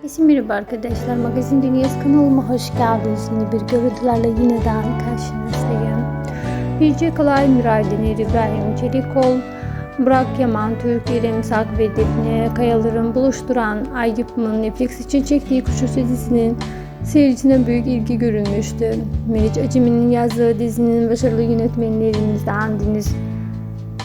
Herkese merhaba arkadaşlar. Magazin Dünyası kanalıma hoş geldiniz. Yeni bir görüntülerle yineden karşınızdayım. Birce Kalay, Miray Denir, İbrahim Çelikol, Burak Yaman, Türk İrem Sak ve Defne Kayalar'ın buluşturan Ay Yapım'ın Netflix için çektiği Kuşu dizisinin seyircisine büyük ilgi görülmüştü. Meriç Acemi'nin yazdığı dizinin başarılı yönetmenlerimizden Deniz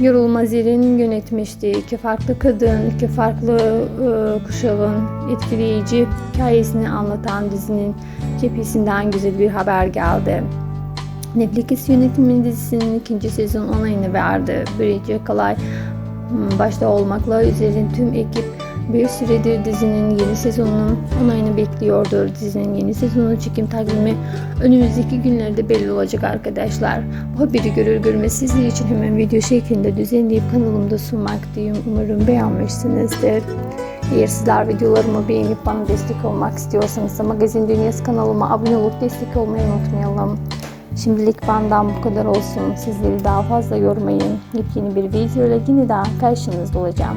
Yorulmazer'in yönetmişti. İki farklı kadın, iki farklı e, kuşağın etkileyici hikayesini anlatan dizinin cephesinden güzel bir haber geldi. Netflix yönetimi dizisinin ikinci sezon onayını verdi. Böylece Kalay başta olmakla üzerin tüm ekip bir süredir dizinin yeni sezonunun onayını bekliyordur. Dizinin yeni sezonun çekim takvimi önümüzdeki günlerde belli olacak arkadaşlar. Bu haberi görür görmez sizler için hemen video şeklinde düzenleyip kanalımda sunmaktayım. Umarım beğenmişsinizdir. Eğer sizler videolarımı beğenip bana destek olmak istiyorsanız da Magazin Dünyası kanalıma abone olup destek olmayı unutmayalım. Şimdilik benden bu kadar olsun. Sizleri daha fazla yormayın. Yepyeni bir video ile yine daha karşınızda olacağım.